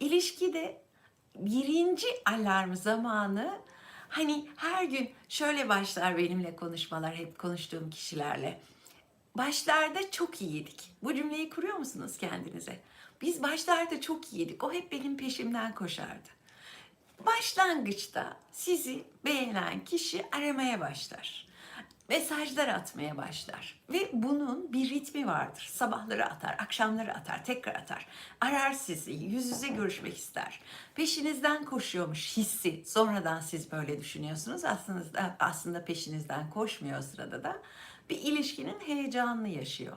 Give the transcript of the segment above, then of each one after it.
İlişkide birinci alarm zamanı hani her gün şöyle başlar benimle konuşmalar hep konuştuğum kişilerle. Başlarda çok iyiydik. Bu cümleyi kuruyor musunuz kendinize? Biz başlarda çok iyiydik. O hep benim peşimden koşardı. Başlangıçta sizi beğenen kişi aramaya başlar. Mesajlar atmaya başlar. Ve bunun bir ritmi vardır. Sabahları atar, akşamları atar, tekrar atar. Arar sizi, yüz yüze görüşmek ister. Peşinizden koşuyormuş hissi. Sonradan siz böyle düşünüyorsunuz. Aslında, aslında peşinizden koşmuyor o sırada da. Bir ilişkinin heyecanını yaşıyor.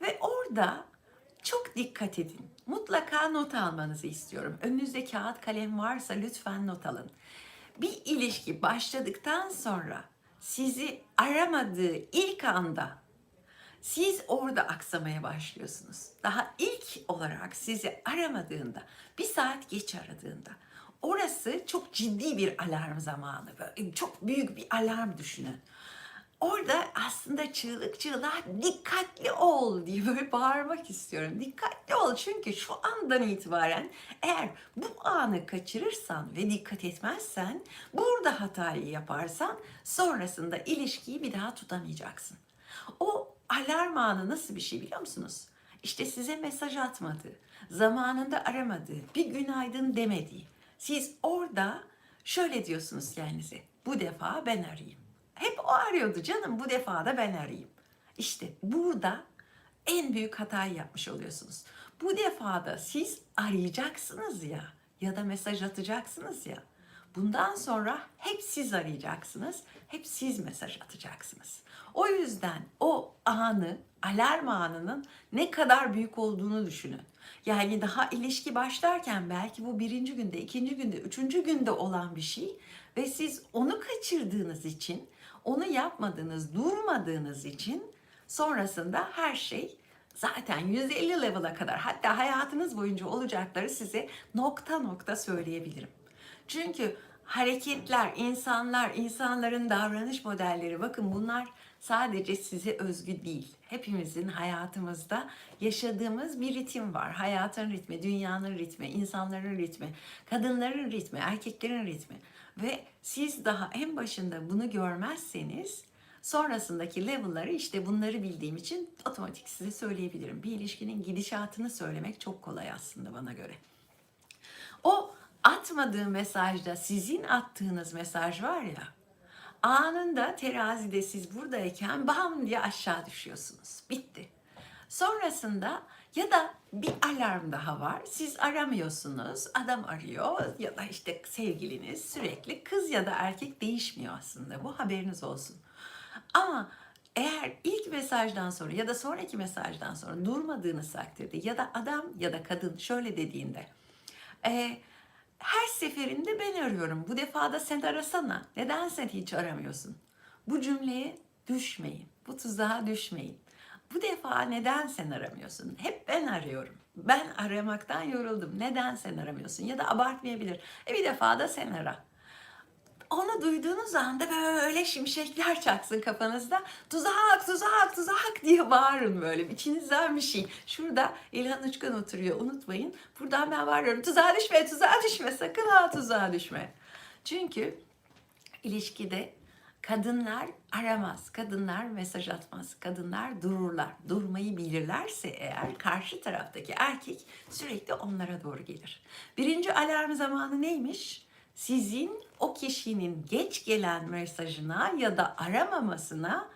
Ve orada çok dikkat edin. Mutlaka not almanızı istiyorum. Önünüzde kağıt kalem varsa lütfen not alın. Bir ilişki başladıktan sonra sizi aramadığı ilk anda siz orada aksamaya başlıyorsunuz. Daha ilk olarak sizi aramadığında, bir saat geç aradığında orası çok ciddi bir alarm zamanı. Çok büyük bir alarm düşünün. Orada aslında çığlık çığlığa dikkatli ol diye böyle bağırmak istiyorum. Dikkatli ol çünkü şu andan itibaren eğer bu anı kaçırırsan ve dikkat etmezsen, burada hatayı yaparsan sonrasında ilişkiyi bir daha tutamayacaksın. O alarm anı nasıl bir şey biliyor musunuz? İşte size mesaj atmadı, zamanında aramadı, bir günaydın demedi. Siz orada şöyle diyorsunuz kendinize, bu defa ben arayayım. O arıyordu canım bu defa da ben arayayım. İşte burada en büyük hatayı yapmış oluyorsunuz. Bu defa da siz arayacaksınız ya ya da mesaj atacaksınız ya. Bundan sonra hep siz arayacaksınız, hep siz mesaj atacaksınız. O yüzden o anı, alarm anının ne kadar büyük olduğunu düşünün. Yani daha ilişki başlarken belki bu birinci günde, ikinci günde, üçüncü günde olan bir şey ve siz onu kaçırdığınız için, onu yapmadığınız, durmadığınız için sonrasında her şey zaten 150 level'a kadar hatta hayatınız boyunca olacakları size nokta nokta söyleyebilirim. Çünkü hareketler, insanlar, insanların davranış modelleri bakın bunlar sadece size özgü değil. Hepimizin hayatımızda yaşadığımız bir ritim var. Hayatın ritmi, dünyanın ritmi, insanların ritmi, kadınların ritmi, erkeklerin ritmi. Ve siz daha en başında bunu görmezseniz sonrasındaki level'ları işte bunları bildiğim için otomatik size söyleyebilirim. Bir ilişkinin gidişatını söylemek çok kolay aslında bana göre. O atmadığı mesajda sizin attığınız mesaj var ya anında terazide siz buradayken bam diye aşağı düşüyorsunuz. Bitti. Sonrasında ya da bir alarm daha var. Siz aramıyorsunuz. Adam arıyor ya da işte sevgiliniz sürekli kız ya da erkek değişmiyor aslında. Bu haberiniz olsun. Ama eğer ilk mesajdan sonra ya da sonraki mesajdan sonra durmadığınız takdirde ya da adam ya da kadın şöyle dediğinde e, her seferinde ben arıyorum. Bu defa da sen arasana. Neden sen hiç aramıyorsun? Bu cümleye düşmeyin. Bu tuzağa düşmeyin. Bu defa neden sen aramıyorsun? Hep ben arıyorum. Ben aramaktan yoruldum. Neden sen aramıyorsun? Ya da abartmayabilir. E bir defa da sen ara. Onu duyduğunuz anda böyle şimşekler çaksın kafanızda. Tuzak, tuzak, tuzak diye bağırın böyle. İçinizden bir şey. Şurada İlhan Uçkan oturuyor unutmayın. Buradan ben bağırıyorum. Tuzağa düşme, tuzağa düşme. Sakın ha tuzağa düşme. Çünkü ilişkide kadınlar aramaz, kadınlar mesaj atmaz, kadınlar dururlar. Durmayı bilirlerse eğer karşı taraftaki erkek sürekli onlara doğru gelir. Birinci alarm zamanı neymiş? Sizin o kişinin geç gelen mesajına ya da aramamasına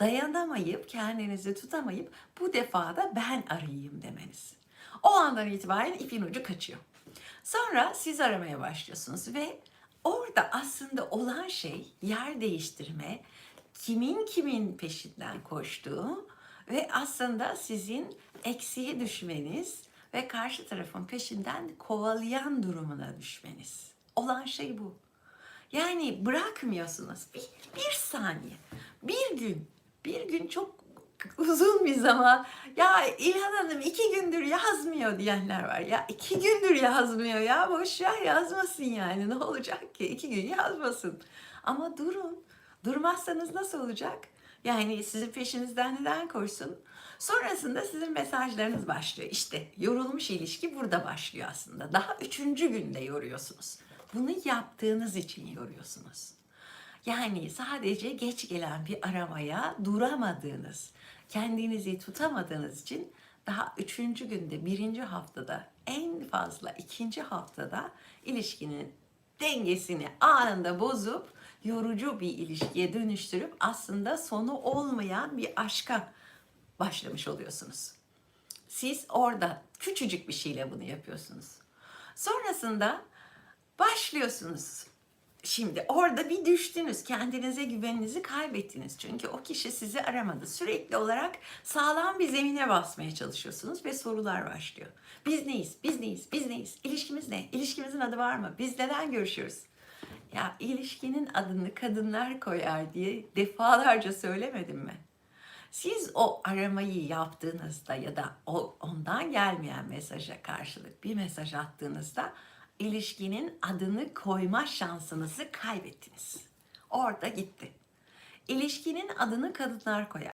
dayanamayıp kendinizi tutamayıp bu defa da ben arayayım demeniz. O andan itibaren ipin ucu kaçıyor. Sonra siz aramaya başlıyorsunuz ve orada aslında olan şey yer değiştirme, kimin kimin peşinden koştuğu ve aslında sizin eksiye düşmeniz ve karşı tarafın peşinden kovalayan durumuna düşmeniz. Olan şey bu. Yani bırakmıyorsunuz. Bir, bir saniye, bir gün, bir gün çok uzun bir zaman. Ya İlhan Hanım iki gündür yazmıyor diyenler var. Ya iki gündür yazmıyor ya boş ver yazmasın yani ne olacak ki iki gün yazmasın. Ama durun. Durmazsanız nasıl olacak? Yani sizin peşinizden neden koşsun? Sonrasında sizin mesajlarınız başlıyor. İşte yorulmuş ilişki burada başlıyor aslında. Daha üçüncü günde yoruyorsunuz. Bunu yaptığınız için yoruyorsunuz. Yani sadece geç gelen bir aramaya duramadığınız, kendinizi tutamadığınız için daha üçüncü günde, birinci haftada, en fazla ikinci haftada ilişkinin dengesini anında bozup yorucu bir ilişkiye dönüştürüp aslında sonu olmayan bir aşka başlamış oluyorsunuz. Siz orada küçücük bir şeyle bunu yapıyorsunuz. Sonrasında başlıyorsunuz. Şimdi orada bir düştünüz. Kendinize güveninizi kaybettiniz. Çünkü o kişi sizi aramadı. Sürekli olarak sağlam bir zemine basmaya çalışıyorsunuz ve sorular başlıyor. Biz neyiz? Biz neyiz? Biz neyiz? İlişkimiz ne? İlişkimizin adı var mı? Biz neden görüşüyoruz? Ya ilişkinin adını kadınlar koyar diye defalarca söylemedim mi? Siz o aramayı yaptığınızda ya da o ondan gelmeyen mesaja karşılık bir mesaj attığınızda ilişkinin adını koyma şansınızı kaybettiniz. Orada gitti. İlişkinin adını kadınlar koyar.